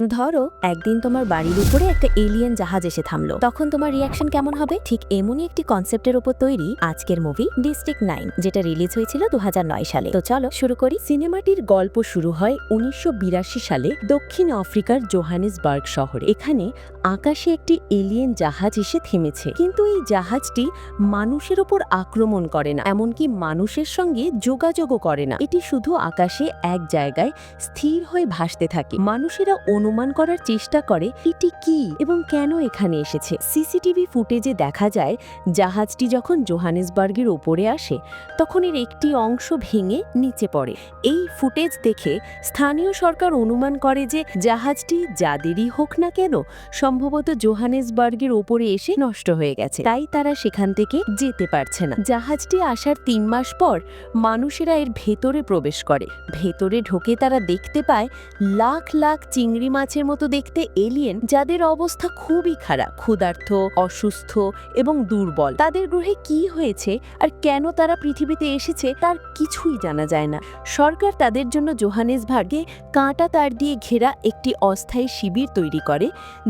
ধরো, একদিন তোমার বাড়ির উপরে একটা এলিয়েন জাহাজ এসে থামলো। তখন তোমার রিয়াকশন কেমন হবে? ঠিক এমনই একটি কনসেপ্টের উপর তৈরি আজকের মুভি ডিস্ট্রিক্ট নাইন যেটা রিলিজ হয়েছিল দু সালে। তো চলো, শুরু করি। সিনেমাটির গল্প শুরু হয় উনিশশো সালে দক্ষিণ আফ্রিকার জোহানেসবার্গ শহরে। এখানে আকাশে একটি এলিয়েন জাহাজ এসে থেমেছে। কিন্তু এই জাহাজটি মানুষের ওপর আক্রমণ করে না, এমনকি মানুষের সঙ্গে যোগাযোগও করে না। এটি শুধু আকাশে এক জায়গায় স্থির হয়ে ভাসতে থাকে। মানুষেরা অনুমান করার চেষ্টা করে, এটি কি এবং কেন এখানে এসেছে? সিসিটিভি ফুটেজে দেখা যায়, জাহাজটি যখন জোহানেসবার্গের ওপরে আসে, তখন এর একটি অংশ ভেঙে নিচে পড়ে। এই ফুটেজ দেখে স্থানীয় সরকার অনুমান করে যে, জাহাজটি যাদেরই হোক না কেন, সম্ভবত জোহানেসবার্গের ওপরে এসে নষ্ট হয়ে গেছে। তাই তারা সেখান থেকে যেতে পারছে না। জাহাজটি আসার তিন মাস পর মানুষেরা এর ভেতরে প্রবেশ করে। ভেতরে ঢোকে তারা দেখতে পায়, লাখ লাখ চিংড়ি মাছের মতো দেখতে এলিয়েন যাদের অবস্থা খুবই খারাপ ক্ষুধার্থ অসুস্থ এবং দুর্বল। তাদের গ্রহে কি হয়েছে আর কেন তারা পৃথিবীতে এসেছে তার কিছুই জানা যায় না। সরকার তাদের জন্য জোহানেসবার্গে কাঁটা তার দিয়ে ঘেরা একটি অস্থায়ী শিবির তৈরি করে,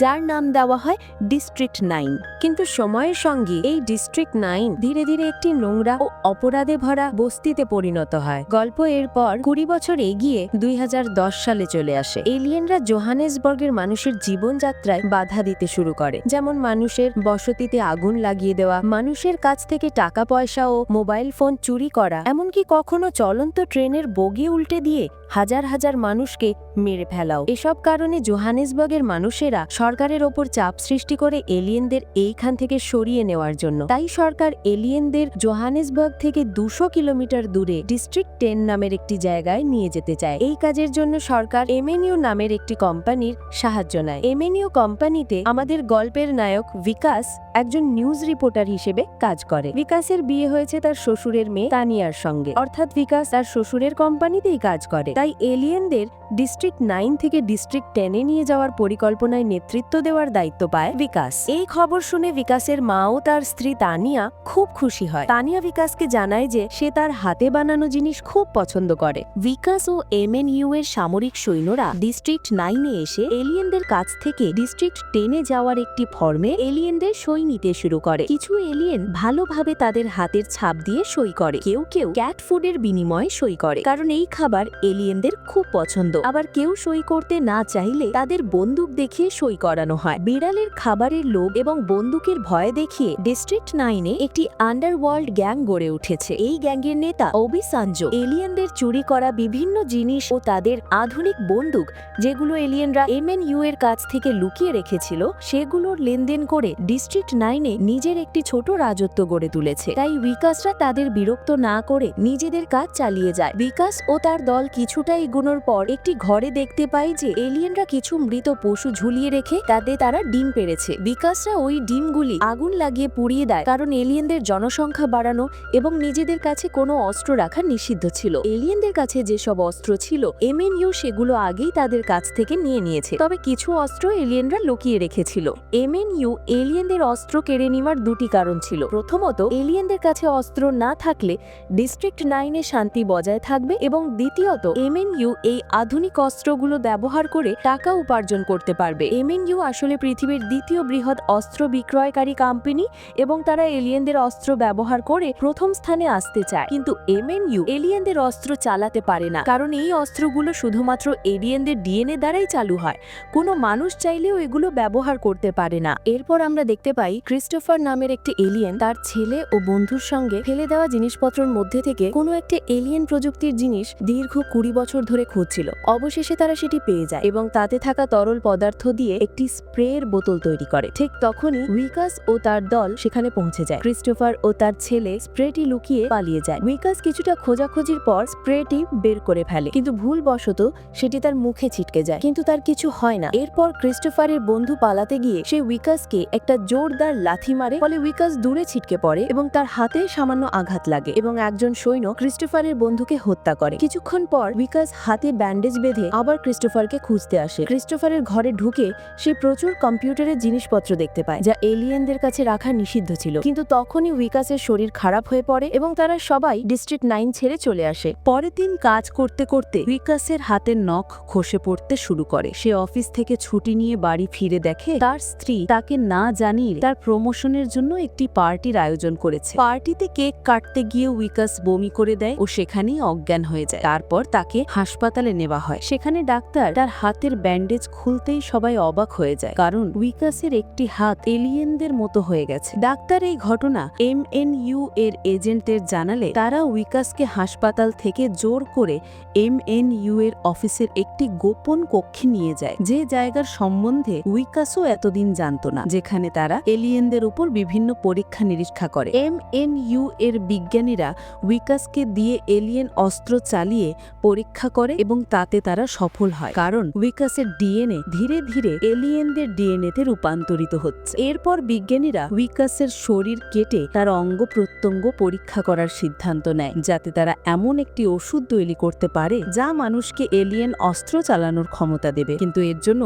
যার নাম দেওয়া হয় ডিস্ট্রিক্ট নাইন কিন্তু সময়ের সঙ্গে এই ডিস্ট্রিক্ট নাইন ধীরে ধীরে একটি নোংরা ও অপরাধে ভরা বস্তিতে পরিণত হয়। গল্প এরপর কুড়ি বছর এগিয়ে দুই হাজার দশ সালে চলে আসে। এলিয়েনরা জোহানেসবার্গের মানুষের জীবনযাত্রায় বাধা দিতে শুরু করে। যেমন মানুষের বসতিতে আগুন লাগিয়ে দেওয়া, মানুষের কাছ থেকে টাকা পয়সা ও মোবাইল ফোন চুরি করা, এমনকি কখনো চলন্ত ট্রেনের বগি উল্টে দিয়ে হাজার হাজার মানুষকে মেরে ফেলাও। এসব কারণে জোহানেসবর্গের মানুষেরা সরকারের ওপর চাপ সৃষ্টি করে এলিয়েনদের এইখান থেকে সরিয়ে নেওয়ার জন্য। তাই সরকার এলিয়েনদের জোহানেসবার্গ থেকে দুশো কিলোমিটার দূরে ডিস্ট্রিক্ট টেন নামের একটি জায়গায় নিয়ে যেতে চায়। এই কাজের জন্য সরকার এমএনইউ নামের একটি কোম্পানির সাহায্য নেয়। এমএনইউ কোম্পানিতে আমাদের গল্পের নায়ক বিকাশ একজন নিউজ রিপোর্টার হিসেবে কাজ করে। বিকাশের বিয়ে হয়েছে তার শ্বশুরের মেয়ে তানিয়ার সঙ্গে। অর্থাৎ বিকাশ তার শ্বশুরের কোম্পানিতেই কাজ করে। তাই এলিয়েনদের ডিস্ট্রিক্ট নাইন থেকে ডিস্ট্রিক্ট টেনে নিয়ে যাওয়ার পরিকল্পনায় নেতৃত্ব দেওয়ার দায়িত্ব পায় বিকাশ। এই খবর শুনে বিকাশের মা ও তার স্ত্রী তানিয়া খুব খুশি হয়। তানিয়া বিকাশকে জানায় যে সে তার হাতে বানানো জিনিস খুব পছন্দ করে। বিকাশ ও এমএনইউ এর সামরিক সৈন্যরা ডিস্ট্রিক্ট নাইনে এসে এলিয়েনদের কাছ থেকে ডিস্ট্রিক্ট টেনে যাওয়ার একটি ফর্মে এলিয়েনদের সই নিতে শুরু করে। কিছু এলিয়েন ভালোভাবে তাদের হাতের ছাপ দিয়ে সই করে। কেউ কেউ ক্যাট ফুডের বিনিময়ে সই করে। কারণ এই খাবার এলিয়েনদের খুব পছন্দ। আবার কেউ সই করতে না চাইলে তাদের বন্দুক দেখিয়ে সই করানো হয়। বিড়ালের খাবারের লোভ এবং বন্দুকের ভয় দেখিয়ে ডিস্ট্রিক্ট নাইনে একটি আন্ডারওয়ার্ল্ড গ্যাং গড়ে উঠেছে। এই গ্যাংয়ের নেতা অবি সানজো এলিয়েনদের চুরি করা বিভিন্ন জিনিস ও তাদের আধুনিক বন্দুক যেগুলো এলিয়েনরা এমএনইউ এর কাছ থেকে লুকিয়ে রেখেছিল, সেগুলোর লেনদেন করে ডিস্ট্রিক্ট নাইনে নিজের একটি ছোট রাজত্ব গড়ে তুলেছে। তাই বিকাশরা তাদের বিরক্ত না করে নিজেদের কাজ চালিয়ে যায়। বিকাশ ও তার দল কিছুটা এগোনোর পর একটি ঘরে দেখতে পায় যে এলিয়েনরা কিছু মৃত পশু ঝুলিয়ে রেখে তাতে তারা ডিম পেরেছে বিকাশরা ওই ডিমগুলি আগুন লাগিয়ে পুড়িয়ে দেয় কারণ এলিয়েনদের জনসংখ্যা বাড়ানো এবং নিজেদের কাছে কোনো অস্ত্র রাখা নিষিদ্ধ ছিল। এলিয়েনদের কাছে যেসব অস্ত্র ছিল, এমএনইউ সেগুলো আগেই তাদের কাছ থেকে নিয়ে নিয়েছে। তবে কিছু অস্ত্র এলিয়েনরা লুকিয়ে রেখেছিল। এমএনইউ এলিয়েনদের অস্ত্র কেড়ে নেওয়ার দুটি কারণ ছিল। প্রথমত, এলিয়েনদের কাছে অস্ত্র না থাকলে ডিস্ট্রিক্ট নাইনে শান্তি বজায় থাকবে এবং দ্বিতীয়ত, এমএনইউ এই আধুনিক অস্ত্রগুলো ব্যবহার করে টাকা উপার্জন করতে পারবে। এমএনইউ আসলে পৃথিবীর দ্বিতীয় বৃহৎ অস্ত্র বিক্রয়কারী কোম্পানি এবং তারা এলিয়েনদের অস্ত্র ব্যবহার করে প্রথম স্থানে আসতে চায়। কিন্তু এমএনইউ এলিয়েনদের অস্ত্র চালাতে পারে না, কারণ এই অস্ত্রগুলো শুধুমাত্র এলিয়েনদের ডিএনএ দ্বারাই চালু হয়। কোনো মানুষ চাইলেও এগুলো ব্যবহার করতে পারে না। এরপর আমরা দেখতে পাই ক্রিস্টোফার নামের একটি এলিয়েন তার ছেলে ও বন্ধুর সঙ্গে ফেলে দেওয়া জিনিসপত্রের মধ্যে থেকে কোনো একটি এলিয়েন প্রযুক্তির জিনিস দীর্ঘ কুড়ি বছর ধরে খুঁজছিল। অবশেষে তারা সেটি পেয়ে যায় এবং তাতে থাকা তরল পদার্থ দিয়ে একটি স্প্রের বোতল তৈরি করে। ঠিক তখনই উইকাস ও তার দল সেখানে পৌঁছে যায়। ক্রিস্টোফার ও তার ছেলে স্প্রেটি লুকিয়ে পালিয়ে যায়। উইকাস কিছুটা খোঁজাখুঁজির পর স্প্রেটি বের করে ফেলে। কিন্তু ভুলবশত সেটি তার মুখে ছিটকে যায়। কিন্তু তার কিছু হয় না। এরপর ক্রিস্টোফারের বন্ধু পালাতে গিয়ে সে উইকাসকে একটা জোরদার লাথি মারে। ফলে উইকাস দূরে ছিটকে পড়ে এবং তার হাতে সামান্য আঘাত লাগে এবং একজন সৈন্য ক্রিস্টোফারের বন্ধুকে হত্যা করে। কিছুক্ষণ পর উইকাস হাতে ব্যান্ডেজ বেঁধে আবার ক্রিস্টোফারকে খুঁজতে আসে। ক্রিস্টোফারের ঘরে ঢুকে সে প্রচুর কম্পিউটারের জিনিসপত্র দেখতে পায়, যা এলিয়েনদের কাছে রাখা নিষিদ্ধ ছিল। কিন্তু তখনই উইকাসের শরীর খারাপ হয়ে পড়ে এবং তারা সবাই ডিস্ট্রিক্ট নাইন ছেড়ে চলে আসে। পরের দিন কাজ করতে করতে উইকাসের হাতের নখ খসে পড়তে শুরু করে। সে অফিস থেকে ছুটি নিয়ে বাড়ি ফিরে দেখে তার স্ত্রী তাকে না জানিয়ে তার প্রমোশনের জন্য একটি পার্টির আয়োজন করেছে। পার্টিতে কেক কাটতে গিয়ে উইকাস বমি করে দেয় ও সেখানেই অজ্ঞান হয়ে যায়। তারপর তাকে হাসপাতালে নেওয়া হয়। সেখানে ডাক্তার তার হাতের ব্যান্ডেজ খুলতেই সবাই অবাক হয়ে যায়। কারণ উইকাসের একটি হাত এলিয়েনদের মতো হয়ে গেছে। ডাক্তার এই ঘটনা এম এন ইউ এর এজেন্টদের জানালে তারা উইকাসকে হাসপাতাল থেকে জোর করে এম এন ইউ এর অফিসের একটি গোপন কক্ষে নিয়ে যায়। যে জায়গার সম্বন্ধে উইকাসও এতদিন জানত না, যেখানে তারা এলিয়েনদের উপর বিভিন্ন পরীক্ষা নিরীক্ষা করে। এম এন ইউ এর বিজ্ঞানীরা উইকাসকে দিয়ে এলিয়েন অস্ত্র চালিয়ে পরীক্ষা করে এবং তাতে তারা সফল হয়। কারণ উইকাসের ডিএনএ ধীরে ধীরে এলিয়েনদের ডিএনএতে রূপান্তরিত হচ্ছে। এরপর বিজ্ঞানীরা উইকাসের শরীর কেটে তার অঙ্গ প্রত্যঙ্গ পরীক্ষা করার সিদ্ধান্ত নেয়, যাতে তারা এমন একটি ওষুধ তৈরি করতে পারে যা মানুষকে এলিয়েন অস্ত্র চালানোর ক্ষমতা দেবে। কিন্তু এর জন্য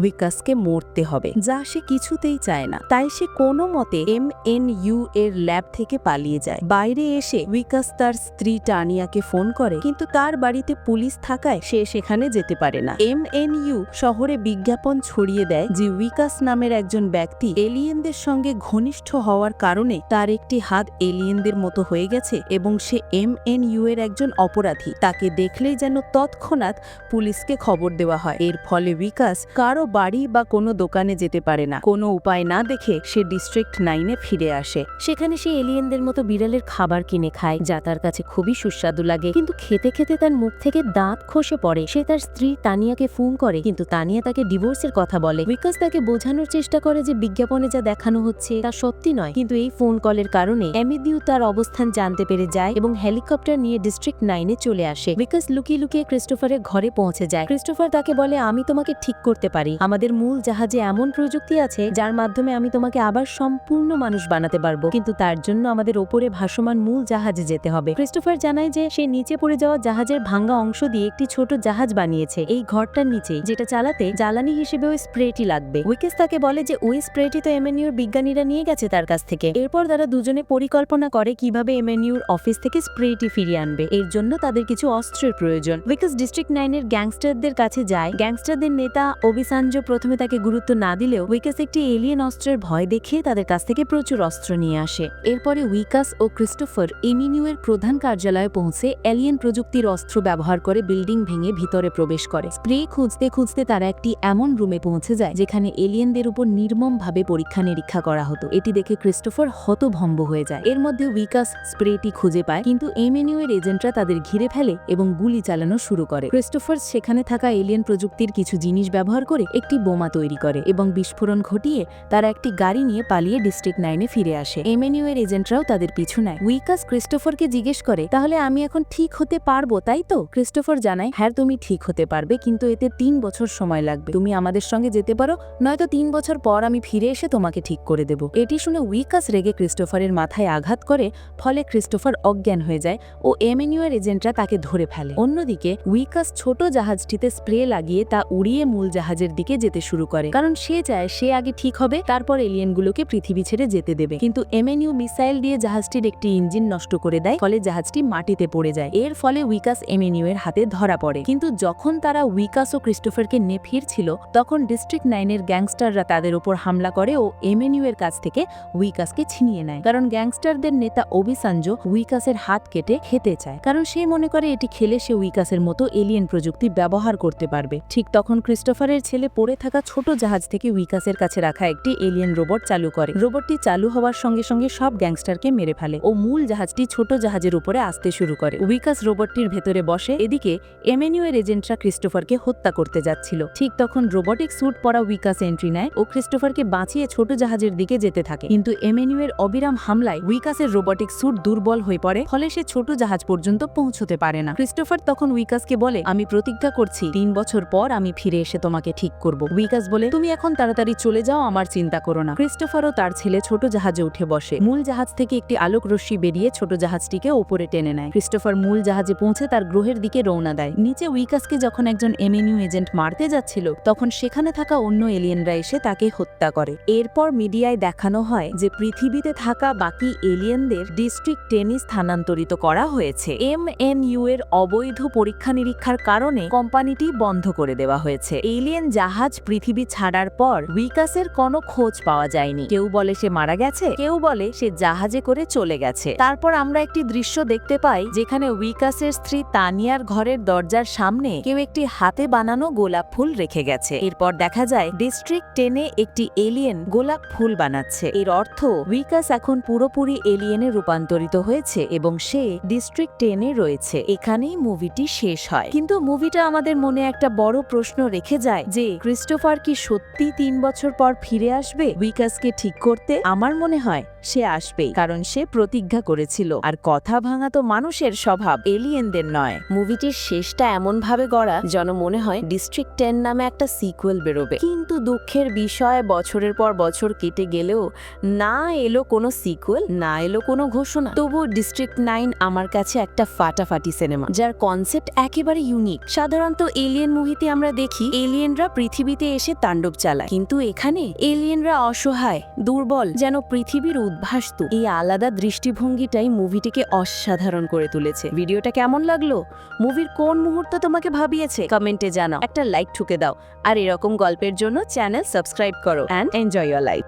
উইকাসকে মরতে হবে, যা সে কিছুতেই চায় না। তাই সে কোনো মতে এম এন ইউ এর ল্যাব থেকে পালিয়ে যায়। বাইরে এসে উইকাস তার স্ত্রী টানিয়াকে ফোন করে, কিন্তু তার বাড়িতে পুলিশ থাকায় সে সেখানে যেতে পারে না। এম এন ইউ শহরে বিজ্ঞাপন ছড়িয়ে দেয় যে উইকাস নামের একজন ব্যক্তি এলিয়েনদের সঙ্গে ঘনিষ্ঠ হওয়ার কারণে তার একটি হাত এলিয়েনদের মতো হয়ে গেছে এবং সে এম এন ইউ এর একজন অপরাধী। তাকে দেখলেই যেন তৎক্ষণাৎ পুলিশকে খবর দেওয়া হয়। এর ফলে বিকাশ কারও বাড়ি বা কোনো দোকানে যেতে পারে না। কোনো উপায় না দেখে সে ডিস্ট্রিক্ট নাইনে ফিরে আসে। সেখানে সে এলিয়েনদের মতো বিড়ালের খাবার কিনে খায়, যা তার কাছে খুবই সুস্বাদু লাগে, কিন্তু খেতে খেতে তার মুখ থেকে দাঁত খসে পড়ে। সে তার স্ত্রী তানিয়াকে ফোন করে, কিন্তু তানিয়া তাকে ডিভোর্সের কথা বলে। বিকজ তাকে বোঝানোর চেষ্টা করে যে বিজ্ঞাপনে যা দেখানো হচ্ছে তা সত্যি নয়, কিন্তু এই ফোন কলের কারণে এমিদিউ তার অবস্থান জানতে পেরে যায় এবং হেলিকপ্টার নিয়ে ডিস্ট্রিক্ট নাইনে চলে আসে। বিকজ লুকিয়ে লুকিয়ে ক্রিস্টোফারের ঘরে পৌঁছে যায়। ক্রিস্টোফার তাকে বলে, আমি তোমাকে ঠিক করতে পারি। আমাদের মূল জাহাজে এমন প্রযুক্তি আছে যার মাধ্যমে আমি তোমাকে আবার সম্পূর্ণ মানুষ বানাতে পারব, কিন্তু তার জন্য আমাদের ওপরে ভাসমান মূল জাহাজে যেতে হবে। ক্রিস্টোফার জানায় যে সে নিচে পড়ে যাওয়া জাহাজের ভাঙ্গা অংশ দিয়ে একটি ছোট জাহাজ বানিয়েছে এই ঘরটার নিচে, যেটা চালাতে জ্বালানি হিসেবে ওই স্প্রেটি লাগবে। উইকেস তাকে বলে যে, ওই স্প্রেটি তো এমএনইউর বিজ্ঞানীরা নিয়ে গেছে তার কাছ থেকে। এরপর তারা দুজনে পরিকল্পনা করে কীভাবে এমএনইউর অফিস থেকে স্প্রেটি ফিরিয়ে আনবে। এর জন্য তাদের কিছু অস্ত্রের প্রয়োজন। উইকেস ডিস্ট্রিক্ট নাইনের গ্যাংস্টারদের কাছে যায়। গ্যাংস্টারদের নেতা অবিসাঞ্জ প্রথমে তাকে গুরুত্ব না দিলেও উইকাস একটি এলিয়েন অস্ত্রের ভয় দেখিয়ে তাদের কাছ থেকে প্রচুর অস্ত্র নিয়ে আসে। এরপরে উইকাস ও ক্রিস্টোফার এমিনিউ এর প্রধান কার্যালয়ে পৌঁছে এলিয়েন প্রযুক্তির অস্ত্র ব্যবহার করে বিল্ডিং ভেঙে ভিতরে প্রবেশ করে। স্প্রে খুঁজতে খুঁজতে তারা একটি এমন রুমে পৌঁছে যায়, যেখানে এলিয়েনদের উপর নির্মমভাবে পরীক্ষা নিরীক্ষা করা হতো। এটি দেখে ক্রিস্টোফার হতভম্ব হয়ে যায়। এর মধ্যে উইকাস স্প্রেটি খুঁজে পায়, কিন্তু এমিনিউ এর এজেন্টরা তাদের ঘিরে ফেলে এবং গুলি চালানো শুরু করে। ক্রিস্টোফার সেখানে থাকা এলিয়েন প্রযুক্তির কিছু জিনিস ব্যবহার করে একটি বোমা তৈরি করে এবং বিস্ফোরণ ঘটিয়ে তারা একটি গাড়ি নিয়ে পালিয়ে ডিস্ট্রিক্ট নাইনে ফিরে আসে। এমএনইউ এর এজেন্টরাও তাদের পিছু নেয়। উইকাস ক্রিস্টোফারকে জিজ্ঞেস করে, তাহলে আমি এখন ঠিক হতে পারব, তাই তো? ক্রিস্টোফার জানায় হ্যাঁ তুমি ঠিক হতে পারবে, কিন্তু এতে তিন বছর সময় লাগবে। তুমি আমাদের সঙ্গে যেতে পারো, নয়তো তিন বছর পর আমি ফিরে এসে তোমাকে ঠিক করে দেব। এটি শুনে উইকাস রেগে ক্রিস্টোফারের মাথায় আঘাত করে, ফলে ক্রিস্টোফার অজ্ঞান হয়ে যায় ও এমএনইউ এজেন্টরা তাকে ধরে ফেলে। অন্যদিকে, উইকাস ছোট জাহাজটিতে স্প্রে লাগিয়ে তা উড়িয়ে মূল জাহাজের দিকে যেতে শুরু করে। কারণ সে চায় সে আগে ঠিক হবে, তারপর এলিয়েনগুলোকে পৃথিবী ছেড়ে যেতে দেবে। কিন্তু এমএনইউ মিসাইল দিয়ে জাহাজটির একটি ইঞ্জিন নষ্ট করে দেয়, ফলে জাহাজটি মাটিতে পড়ে যায়। এর ফলে উইকাস এমএনইউ এর হাতে ধরা পড়ে। কিন্তু যখন তারা উইকাস ও ক্রিস্টোফারকে নিয়ে ফিরছিল তখন ডিস্ট্রিক্ট নাইনের গ্যাংস্টাররা তাদের উপর হামলা করে ও এমএনইউ এর কাছ থেকে উইকাসকে ছিনিয়ে নেয়। কারণ গ্যাংস্টারদের নেতা অবিসাঞ্জ উইকাসের হাত কেটে খেতে চায়। কারণ সে মনে করে এটি খেলে সে উইকাসের মতো এলিয়েন প্রযুক্তি ব্যবহার করতে পারবে। ঠিক তখন ক্রিস্টোফারের ছেলে পড়ে থাকা ছোট জাহাজ থেকে উইকাসের কাছে রাখা একটি এলিয়েন রোবট চালু করে। রোবটটি চালু হওয়ার সঙ্গে সঙ্গে সব গ্যাংস্টারকে মেরে ফেলে ও মূল জাহাজটি ছোট জাহাজের উপরে আসতে শুরু করে। উইকাস রোবটটির ভেতরে বসে। এদিকে এমএনইউ এর এজেন্টরা ক্রিস্টোফারকে হত্যা করতে যাচ্ছিল। ঠিক তখন রোবটিক স্যুট পরা উইকাস এন্ট্রি নেয় ও ক্রিস্টোফারকে বাঁচিয়ে ছোট জাহাজের দিকে যেতে থাকে। কিন্তু এমএনইউ এর অবিরাম হামলায় উইকাসের রোবটিক স্যুট দুর্বল হয়ে পড়ে, ফলে সে ছোট জাহাজ পর্যন্ত পৌঁছতে পারে না। ক্রিস্টোফার তখন উইকাসকে বলে, আমি প্রতিজ্ঞা করছি, তিন বছর পর আমি ফিরে এসে তোমাকে ঠিক করব। উইকাস বলে, তুমি এখন তাড়াতাড়ি চলে যাও, আমার চিন্তা করো না। ক্রিস্টোফারও তার ছেলে ছোট জাহাজে উঠে বসে। মূল জাহাজ থেকে একটি আলোক রশ্মি বেরিয়ে ছোট জাহাজটিকে ওপরে টেনে নেয়। ক্রিস্টোফার মূল জাহাজে পৌঁছে তার গ্রহের দিকে রওনা দেয়। নিচে উইকাসকে যখন একজন এমএনইউ এজেন্ট মারতে যাচ্ছিল, তখন সেখানে থাকা অন্য এলিয়েনরা এসে তাকে হত্যা করে। এরপর মিডিয়ায় দেখানো হয় যে পৃথিবীতে থাকা বাকি এলিয়েনদের ডিস্ট্রিক্ট টেনে স্থানান্তরিত করা হয়েছে। এম এন ইউ এর অবৈধ পরীক্ষা নিরীক্ষার কারণে কোম্পানিটি বন্ধ করে দেওয়া হয়েছে। এলিয়েন জাহাজ পৃথিবী ছাড়ার পর উইকাসের কোনো খোঁজ পাওয়া যায়নি। কেউ বলে সে মারা গেছে, কেউ বলে সে জাহাজে করে চলে গেছে। তারপর আমরা একটি দৃশ্য দেখতে পাই, যেখানে উইকাসের স্ত্রী তানিয়ার ঘরের দরজার সামনে কেউ একটি হাতে বানানো গোলাপ ফুল রেখে গেছে। এরপর দেখা যায় ডিস্ট্রিক্ট টেনে একটি এলিয়েন গোলাপ ফুল বানাচ্ছে। এর অর্থ উইকাস এখন পুরোপুরি এলিয়েনে রূপান্তরিত হয়েছে এবং সে ডিস্ট্রিক্ট টেনে রয়েছে। এখানেই মুভিটি শেষ হয়। কিন্তু মুভিটা আমাদের মনে একটা বড় প্রশ্ন রেখে যায় যে ক্রিস্টোফার কি সত্যি তিন বছর পর ফিরে আসবে? উইকাসকে ঠিক করতে আমার মনে হয় সে আসবেই। কারণ সে প্রতিজ্ঞা করেছিল। আর কথা ভাঙা তো মানুষের স্বভাব এলিয়েনদের নয়। মুভিটির শেষটা এমন ভাবে গড়া যেন মনে হয় ডিস্ট্রিক্ট টেন নামে একটা সিকুয়েল বেরোবে। কিন্তু দুঃখের বিষয়, বছরের পর বছর কেটে গেলেও না এলো কোনো সিকুয়েল না এলো কোনো ঘোষণা। তবুও ডিস্ট্রিক্ট নাইন আমার কাছে একটা ফাটাফাটি সিনেমা যার কনসেপ্ট একেবারে ইউনিক সাধারণত এলিয়েন মুভিতে আমরা দেখি এলিয়েনরা পৃথিবীতে এসে তাণ্ডব চালায়। কিন্তু এখানে এলিয়েনরা অসহায়, দুর্বল, যেন পৃথিবীর উদ্ভাসতু। এই আলাদা দৃষ্টিভঙ্গিটাই মুভিটিকে অসাধারণ করে তুলেছে। ভিডিওটা কেমন লাগল? মুভির কোন মুহূর্ত তোমাকে ভাবিয়েছে কমেন্টে জানাও। একটা লাইক ঠুকে দাও। আর এরকম গল্পের জন্য চ্যানেল সাবস্ক্রাইব করো অ্যান্ড এনজয় ইয়ার লাইফ